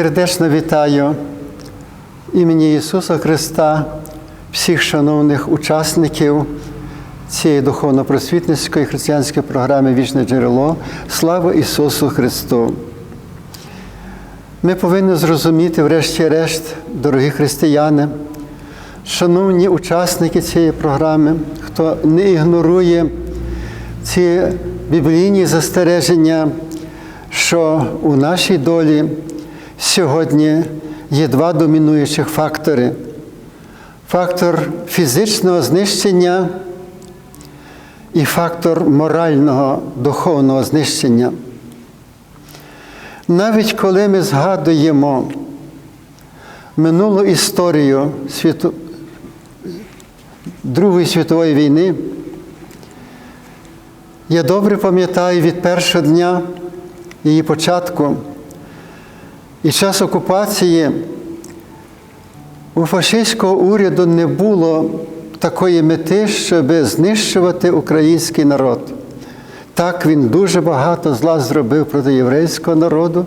Сердечно вітаю імені Ісуса Христа, всіх шановних учасників цієї духовно-просвітницької християнської програми Вічне джерело. Слава Ісусу Христу! Ми повинні зрозуміти, врешті-решт, дорогі християни, шановні учасники цієї програми, хто не ігнорує ці біблійні застереження, що у нашій долі сьогодні є два домінуючих фактори: фактор фізичного знищення і фактор морального духовного знищення. Навіть коли ми згадуємо минулу історію світу... Другої світової війни, я добре пам'ятаю від першого дня її початку і час окупації у фашистського уряду не було такої мети, щоб знищувати український народ. Так, він дуже багато зла зробив проти єврейського народу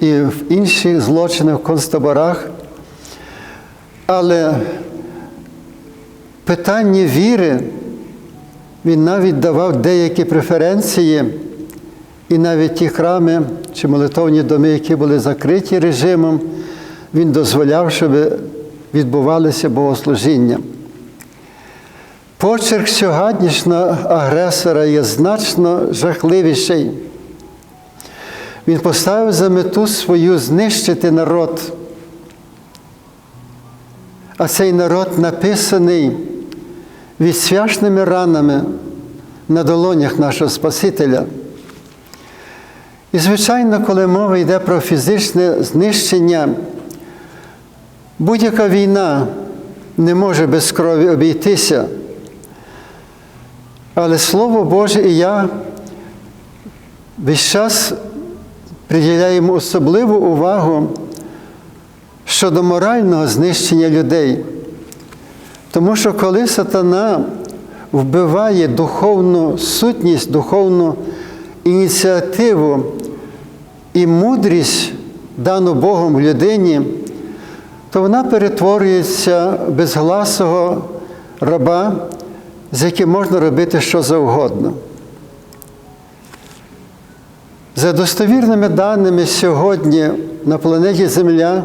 і в інших злочинах в концтаборах. Але питання віри він навіть давав деякі преференції, і навіть ті храми чи молитовні доми, які були закриті режимом, він дозволяв, щоб відбувалися богослужіння. Почерк сьогоднішнього агресора є значно жахливіший. Він поставив за мету свою знищити народ. А цей народ написаний відсвяшними ранами на долонях нашого Спасителя. І, звичайно, коли мова йде про фізичне знищення, будь-яка війна не може без крові обійтися. Але Слово Боже і я весь час приділяємо особливу увагу щодо морального знищення людей. Тому що коли сатана вбиває духовну сутність, духовну ініціативу і мудрість, дану Богом людині, то вона перетворюється безгласого раба, з яким можна робити що завгодно. За достовірними даними сьогодні на планеті Земля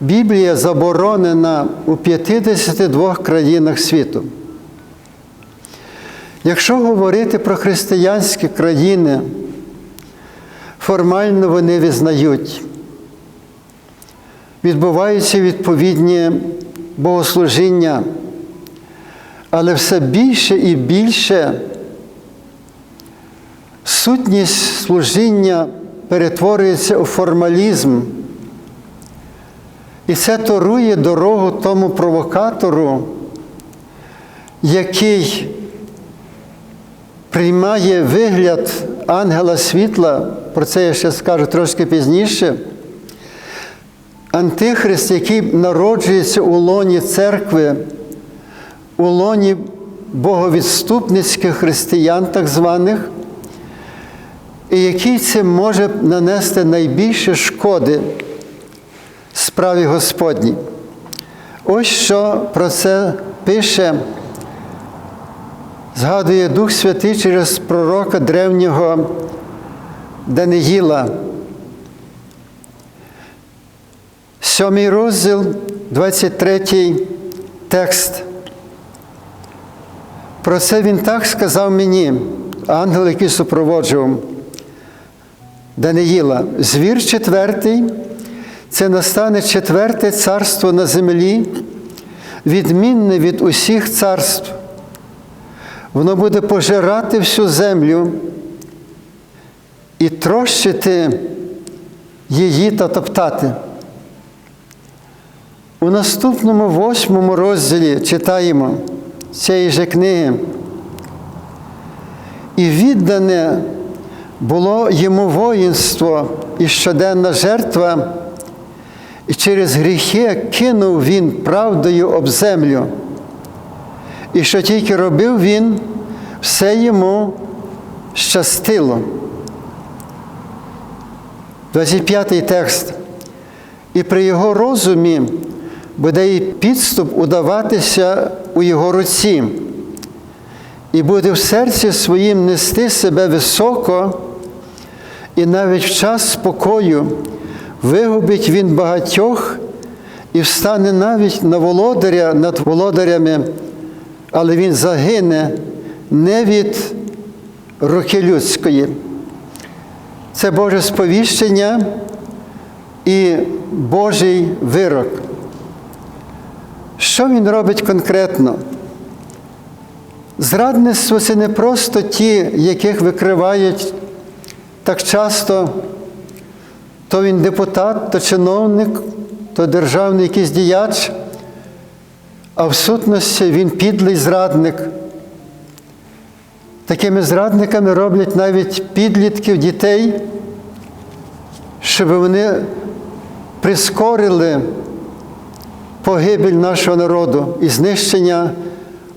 Біблія заборонена у 52 країнах світу. Якщо говорити про християнські країни, формально вони визнають, відбуваються відповідні богослужіння, але все більше і більше сутність служіння перетворюється у формалізм. І це торує дорогу тому провокатору, який приймає вигляд ангела світла, про це я ще скажу трошки пізніше. Антихрист, який народжується у лоні церкви, у лоні боговідступницьких християн, так званих, і який цим може нанести найбільше шкоди справі Господній. Ось що про це пише, згадує Дух Святий через пророка древнього Даниїла. Сьомий розділ, 23 текст. Про це він так сказав мені, ангел, який супроводжував Даниїла. Звір четвертий. Це настане четверте царство на землі, відмінне від усіх царств. Воно буде пожирати всю землю і трощити її та топтати. У наступному восьмому розділі читаємо цієї же книги. І віддане було йому воїнство і щоденна жертва. І через гріхи кинув він правдою об землю. І що тільки робив він, все йому щастило. 25 текст. І при його розумі буде і підступ удаватися у його руці, і буде в серці своїм нести себе високо, і навіть в час спокою вигубить він багатьох і встане навіть на володаря над володарями, але він загине не від руки людської. Це Боже сповіщення і Божий вирок. Що він робить конкретно? Зрадництво це не просто ті, яких викривають так часто, то він депутат, то чиновник, то державний якийсь діяч, а в сутності він підлий зрадник. Такими зрадниками роблять навіть підлітків дітей, щоб вони прискорили погибель нашого народу і знищення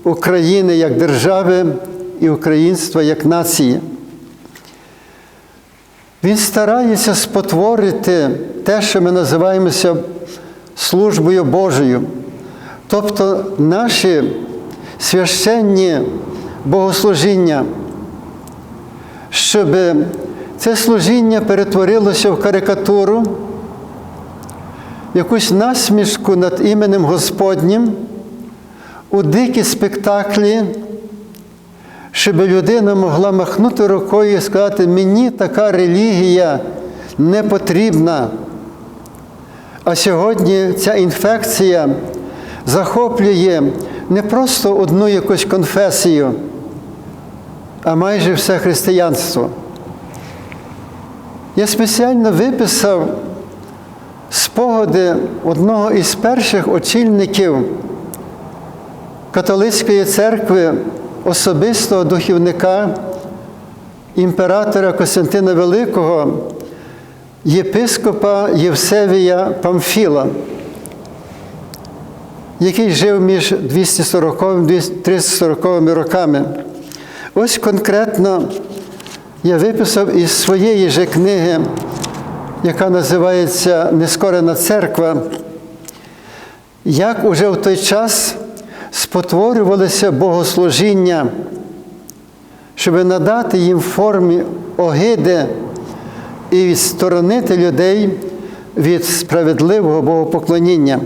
України як держави і українства як нації. Він старається спотворити те, що ми називаємося службою Божою. Тобто наші священні богослужіння, щоб це служіння перетворилося в карикатуру, якусь насмішку над іменем Господнім, у дикі спектаклі, щоб людина могла махнути рукою і сказати, мені така релігія не потрібна. А сьогодні ця інфекція захоплює не просто одну якусь конфесію, а майже все християнство. Я спеціально виписав спогади одного із перших очільників католицької церкви, особистого духівника імператора Костянтина Великого, єпископа Євсевія Памфіла, який жив між 240 і 340 роками. Ось конкретно я виписав із своєї же книги, яка називається Нескорена церква, як уже в той час спотворювалися богослужіння, щоб надати їм формі огиди і відсторонити людей від справедливого богопоклоніння.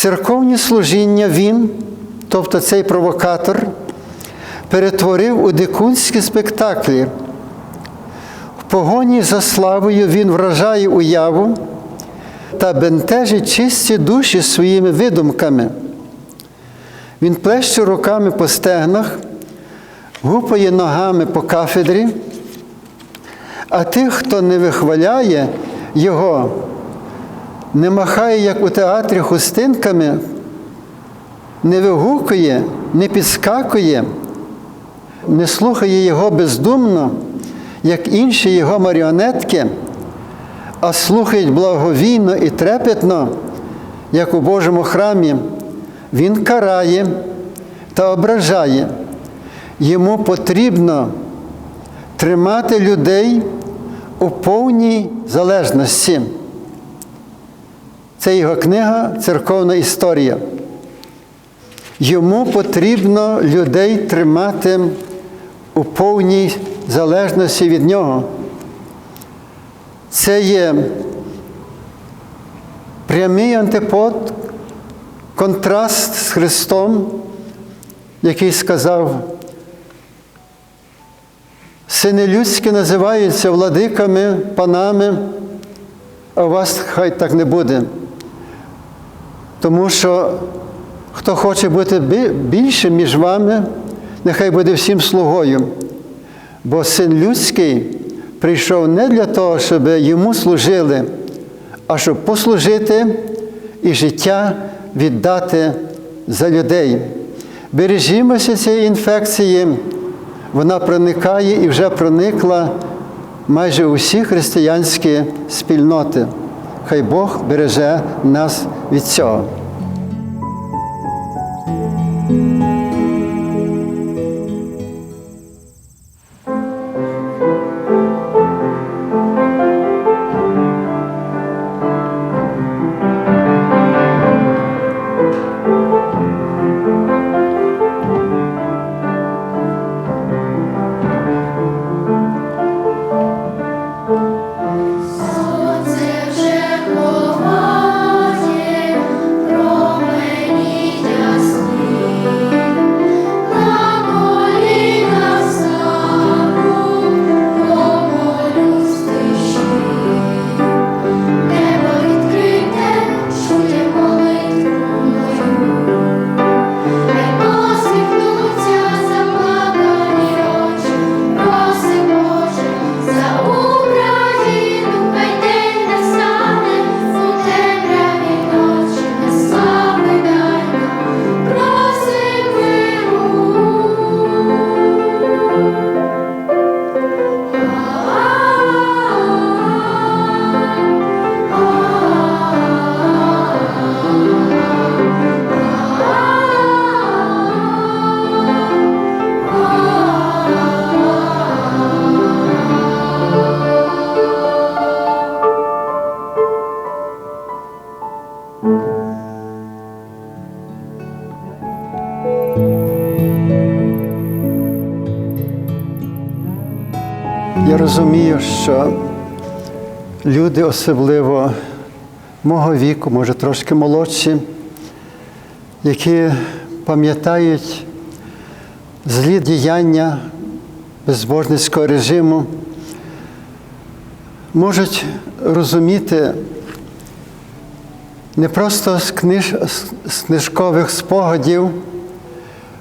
Церковні служіння він, тобто цей провокатор, перетворив у дикунські спектаклі. В погоні за славою він вражає уяву та бентежить чисті душі своїми видумками. Він плеще руками по стегнах, гупає ногами по кафедрі, а тих, хто не вихваляє його, не махає, як у театрі, хустинками, не вигукує, не підскакує, не слухає його бездумно, як інші його маріонетки, а слухають благовійно і трепетно, як у Божому храмі, він карає та ображає. Йому потрібно тримати людей у повній залежності. Це його книга Церковна історія. Йому потрібно людей тримати у повній залежності від нього. Це є прямий антипод, контраст з Христом, який сказав, сини людські називаються владиками, панами, а у вас хай так не буде. Тому що хто хоче бути більшим між вами, нехай буде всім слугою. Бо син людський прийшов не для того, щоб йому служили, а щоб послужити і життя віддати за людей. Бережімося цієї інфекції, вона проникає і вже проникла майже у всі християнські спільноти. Хай Бог береже нас від цього. Що люди, особливо мого віку, може трошки молодші, які пам'ятають злі діяння безбожницького режиму, можуть розуміти не просто з, книж... з книжкових спогадів,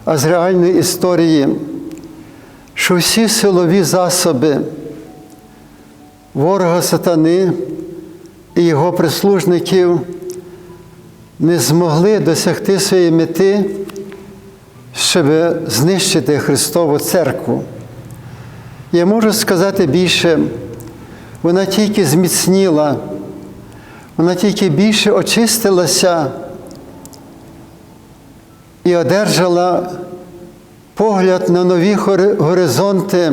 а з реальної історії, що всі силові засоби ворога сатани і його прислужників не змогли досягти своєї мети, щоб знищити Христову церкву. Я можу сказати більше, вона тільки зміцніла, вона тільки більше очистилася і одержала погляд на нові горизонти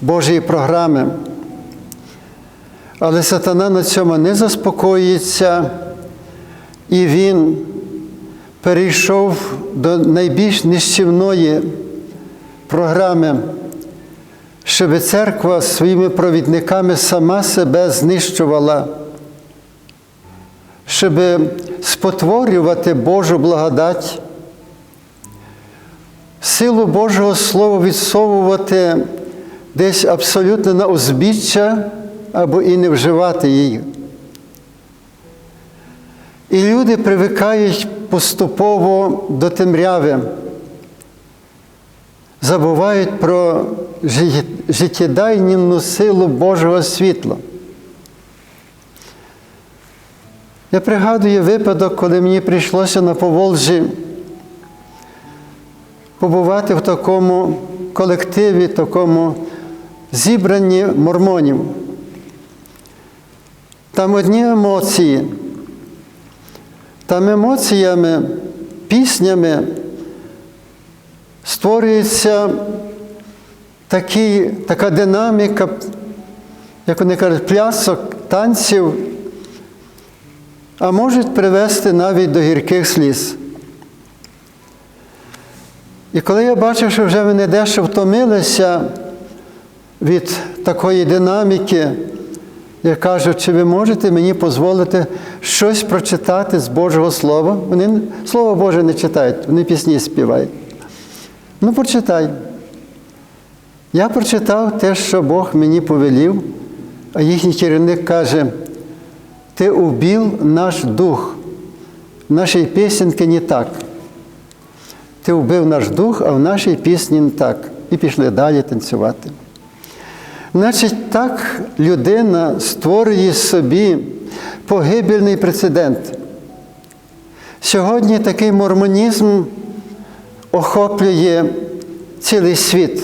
Божої програми. Але сатана на цьому не заспокоїться, і він перейшов до найбільш нищівної програми, щоб церква своїми провідниками сама себе знищувала, щоб спотворювати Божу благодать, силу Божого Слова відсовувати десь абсолютно на узбіччя або і не вживати її. І люди привикають поступово до темряви, забувають про життєдайнівну силу Божого світла. Я пригадую випадок, коли мені прийшлося на Поволжі побувати в такому колективі, такому зібранні мормонів. Там одні емоції, там емоціями, піснями створюється такі, така динаміка, як вони кажуть, плясок, танців, а можуть привести навіть до гірких сліз. І коли я бачив, що вже вони дещо втомилися від такої динаміки, я кажу, чи ви можете мені дозволити щось прочитати з Божого Слова? Вони Слово Боже не читають, вони пісні співають. Ну, прочитай. Я прочитав те, що Бог мені повелів, а їхній керівник каже, ти убив наш дух, в нашій пісенці не так. Ти вбив наш дух, а в нашій пісні не так. І пішли далі танцювати. Значить, так людина створює собі погибельний прецедент. Сьогодні такий мормонізм охоплює цілий світ.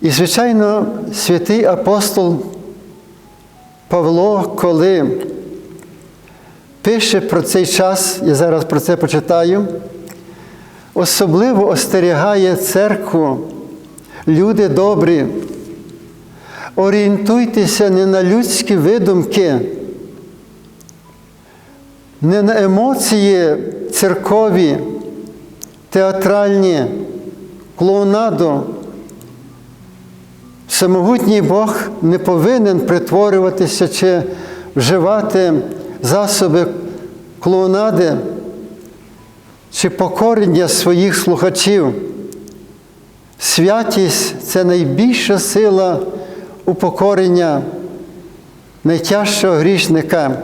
І, звичайно, святий апостол Павло, коли пише про цей час, я зараз про це почитаю, особливо остерігає церкву. Люди добрі, орієнтуйтеся не на людські видумки, не на емоції церкові, театральні, клоунаду. Самогутній Бог не повинен притворюватися чи вживати засоби клоунади чи покорення своїх слухачів. Святість це найбільша сила упокорення найтяжчого грішника.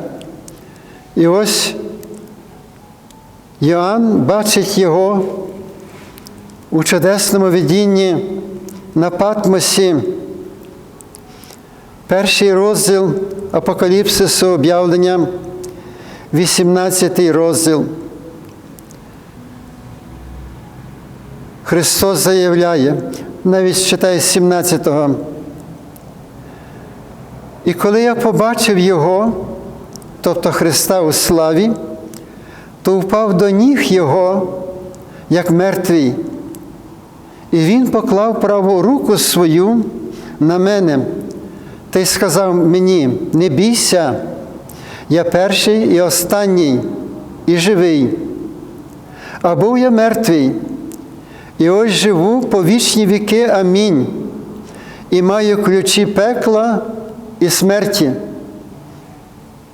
І ось Йоанн бачить його у чудесному видінні на Патмосі, перший розділ Апокаліпсису об'явлення, 18 розділ. Христос заявляє, навіть читає з 17-го. І коли я побачив Його, тобто Христа у славі, то впав до ніг Його, як мертвий. І Він поклав праву руку свою на мене та й сказав мені: не бійся, я перший і останній, і живий. А був я мертвий І ось живу по вічні віки. Амінь. І маю ключі пекла і смерті.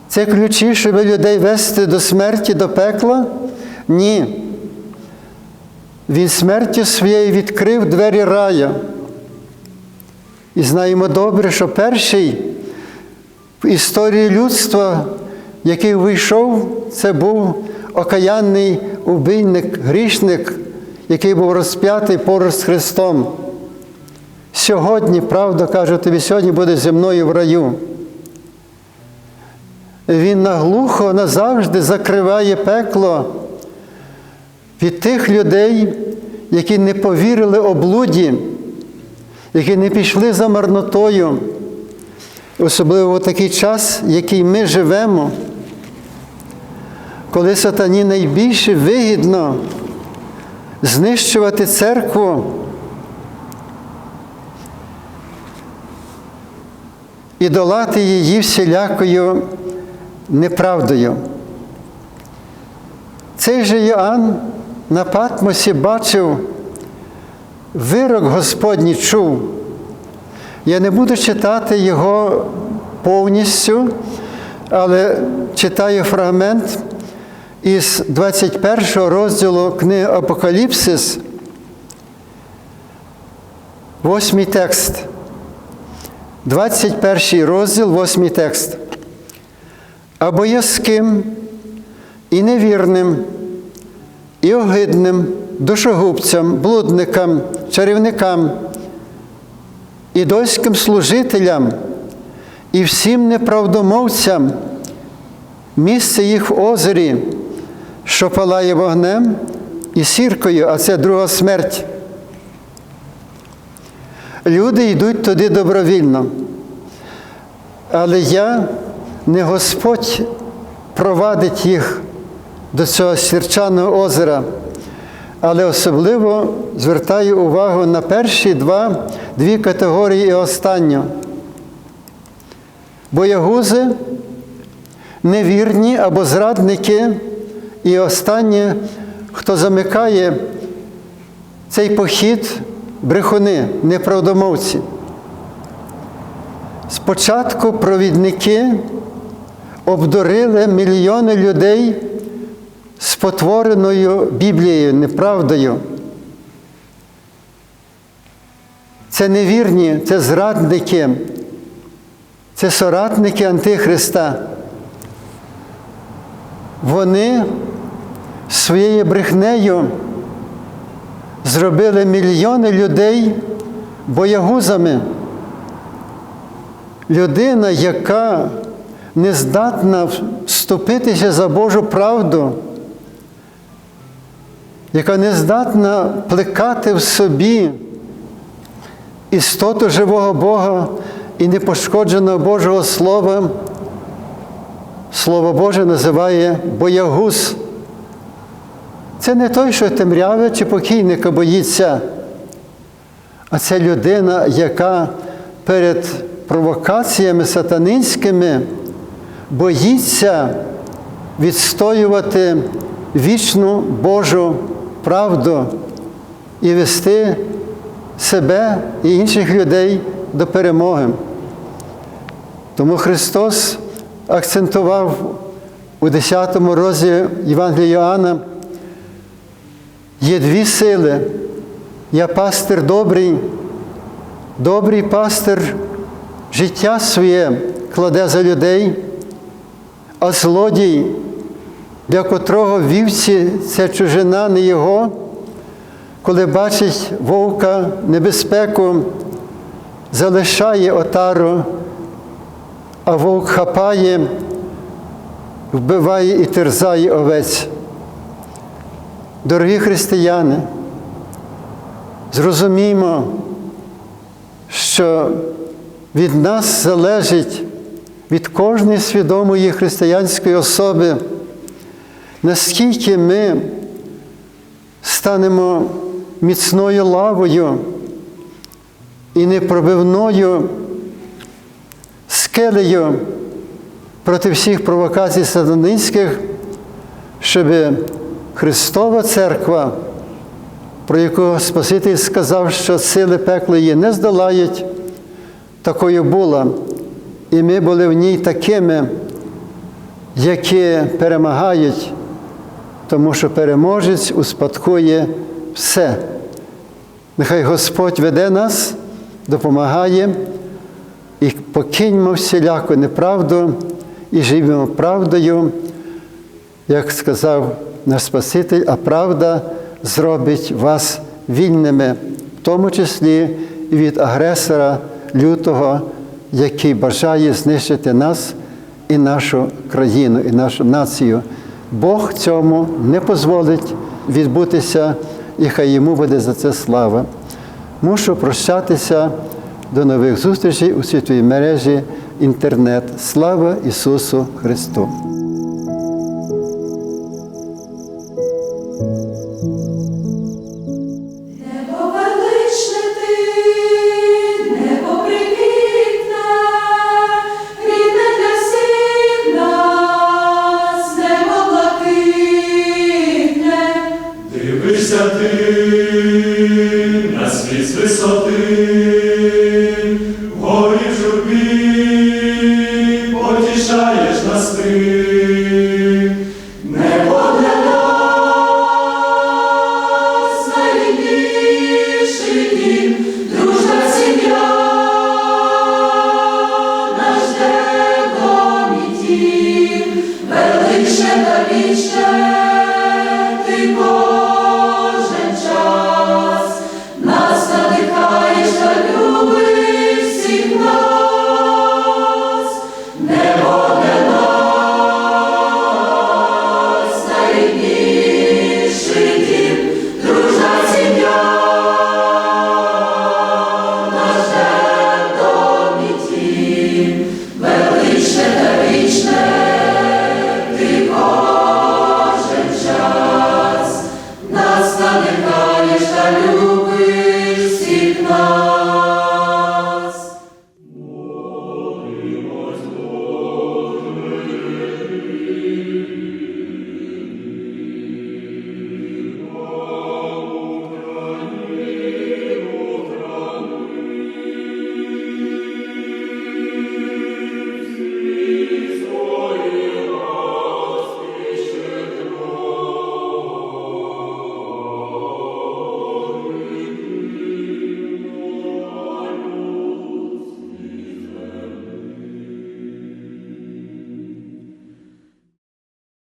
Це ключі, щоб людей вести до смерті, до пекла? Ні. Він смертю своєю відкрив двері рая. І знаємо добре, що перший в історії людства, який вийшов, це був окаянний убийник, грішник, який був розп'ятий поруч з Христом. Сьогодні, правда, кажу тобі, сьогодні буде зі мною в раю. Він наглухо назавжди закриває пекло від тих людей, які не повірили облуді, які не пішли за марнотою, особливо в такий час, в який ми живемо, коли сатані найбільше вигідно знищувати церкву. І долати її всілякою неправдою. Цей же Йоанн на Патмосі бачив, вирок Господній чув. Я не буду читати його повністю, але читаю фрагмент із 21 розділу книги Апокаліпсис, восьмий текст. 21 розділ, восьмий текст. А боязким і невірним, і огидним, душогубцям, блудникам, чарівникам, ідольським служителям і всім неправдомовцям, місце їх в озері, що палає вогнем і сіркою, а це друга смерть. Люди йдуть туди добровільно. Але я, не Господь, провадить їх до цього сірчаного озера, але особливо звертаю увагу на перші два, дві категорії і останню. Боягузи, невірні або зрадники, і останнє, хто замикає цей похід брехуни, неправдомовці. Спочатку провідники обдурили мільйони людей спотвореною Біблією, неправдою. Це невірні, це зрадники, це соратники Антихриста. Вони своєю брехнею зробили мільйони людей боягузами. Людина, яка не здатна вступитися за Божу правду, яка не здатна плекати в собі істоту живого Бога і непошкодженого Божого Слова, Слово Боже називає боягуз. Це не той, що темряве чи покійника боїться, а це людина, яка перед провокаціями сатанинськими боїться відстоювати вічну Божу правду і вести себе і інших людей до перемоги. Тому Христос акцентував у 10 розділі Євангелія Йоанна, є дві сили. Я пастир добрий, добрий пастир життя своє кладе за людей, а злодій, для котрого вівці це чужина не його, коли бачить вовка небезпеку, залишає отару, а вовк хапає, вбиває і терзає овець. Дорогі християни, зрозуміємо, що від нас залежить від кожної свідомої християнської особи, наскільки ми станемо міцною лавою і непробивною скелею проти всіх провокацій сатанинських, щоб Христова Церква про якого Спаситель сказав, що сили пекла її не здолають, такою була. І ми були в ній такими, які перемагають, тому що переможець успадкує все. Нехай Господь веде нас, допомагає і покиньмо всіляку неправду і живемо правдою, як сказав наш Спаситель, а правда зробить вас вільними, в тому числі від агресора лютого, який бажає знищити нас і нашу країну, і нашу націю. Бог цьому не дозволить відбутися, і хай йому буде за це слава. Мушу прощатися до нових зустрічей у світовій мережі інтернет. Слава Ісусу Христу! Поспішаєш нас ти.